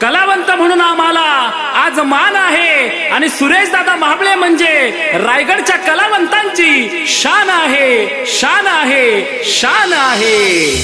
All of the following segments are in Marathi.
कलावंत म्हणून आम्हाला आज मान आहे. आणि सुरेश दादा महाबळे म्हणजे रायगडच्या कलावंतांची शान आहे शान आहे शान आहे.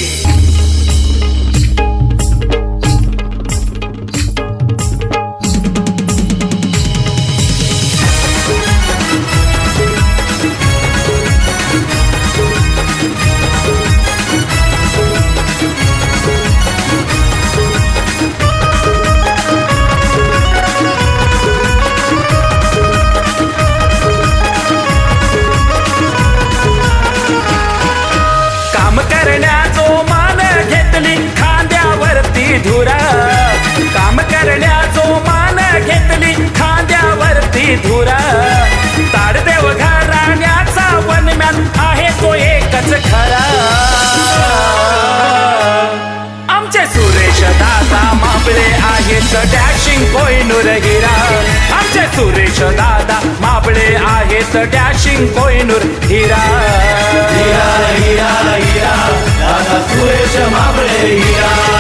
धुरा काम करण्याचो मान घेतली खांद्यावरती धुरा. ताडदेव घराण्याचा वनम्यान आहे तो एकच खरा. आमचे सुरेश दादा माबळे आहेत डॅशिंग कोयनूर हिरा आमचे सुरेश दादा माबळे आहेत डॅशिंग कोयनूर हिरा हिरा हिरा हिरा. दादा सुरेश माबळे हिरा.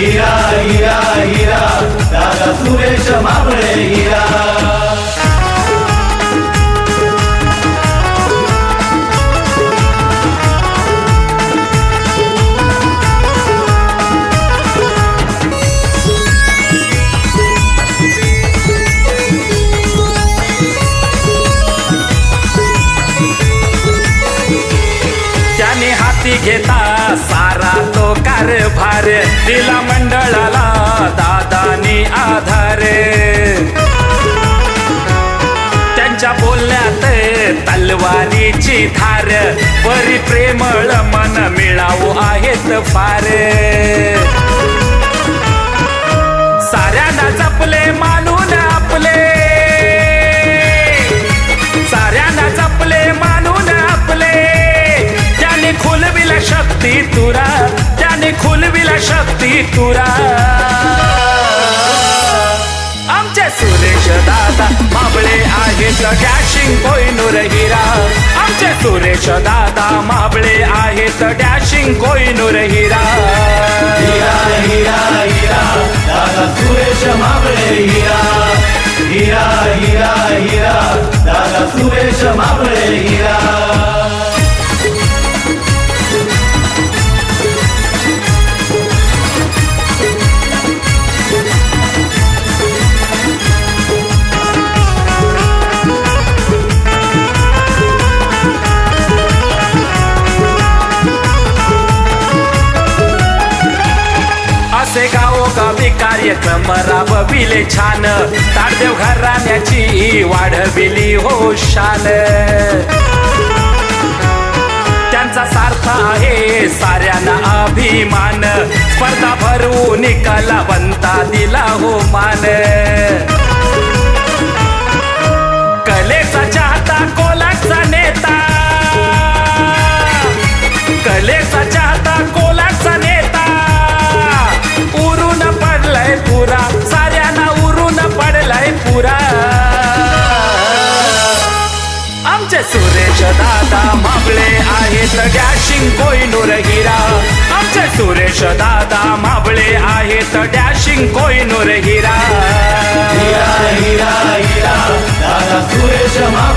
हिरा हिरा हिरा दादा सुरेश माबळे हिरा तलवारीची धार परी प्रेमळ मन मिळावू आहेत फार. साऱ्यांना जपले मानून आपले. साऱ्यांना जपले मानून आपले. त्याने खुलविला शक्ती तुरा त्याने खुलविला शक्ती तुरा. आमचे सुरेश दादा आहेत डॅशिंग कोयनूर हिरा आमचे सुरेश दादा माबळे आहेत डॅशिंग कोयनूर हिरा हिरा हिरा हिरा. कार्यक्रम राबविले छान. ताडदेव घराण्याची वाढविली हो शान. त्यांचा सार्थ आहे साऱ्यांना अभिमान. स्पर्धा भरवून कलावंता दिला कोयनूर हिरा हिरा हिरा हिरा दादा सुरेश माबळे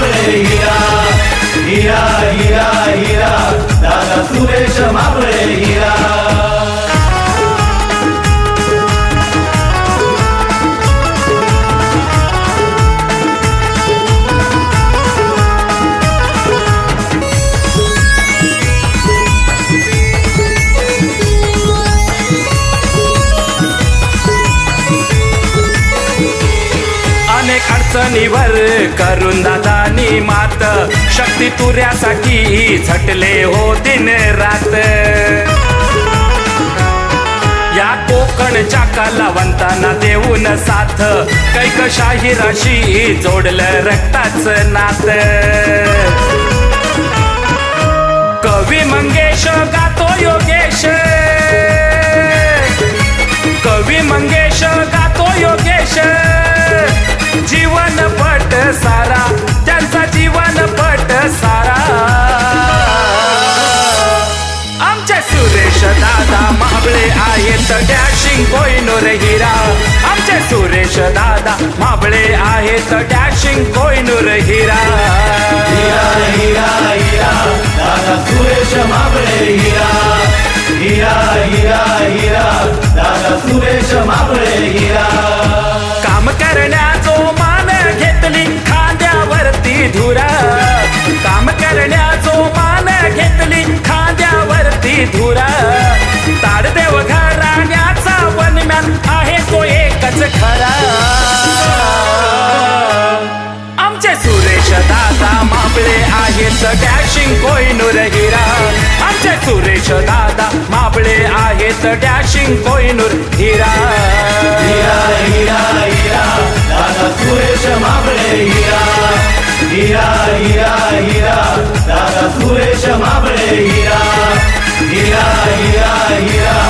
अडचणीवर करून दादानी मात. शक्ती तुऱ्यासाठी झटले हो दिन रात. या कोकणच्या कलावंतांना देऊन साथ. कैकशाही राशी जोडलं रक्ताच नात. पट सारा त्यांचा जीवन पट सारा. आमच्या सुरेश दादा माबळे आहेत डॅशिंग कोयनोर हिरा. सुरेश दादा माबळे आहेत डॅशिंग कोयनूर हिरा. हिरा हिरा हिरा दादा सुरेश माबळे हिरा. हिरा हिरा. दादा माबळे आहेत डॅशिंग कोयनूर हिरा. आमचे सुरेश दादा माबळे आहेत डॅशिंग कोयनूर हिरा. हिरा हिरा हिरा. दादा सुरेश माबळे हिरा. हिरा हिरा हिरा. दादा सुरेश माबळे हिरा. हिरा हिरा हिरा.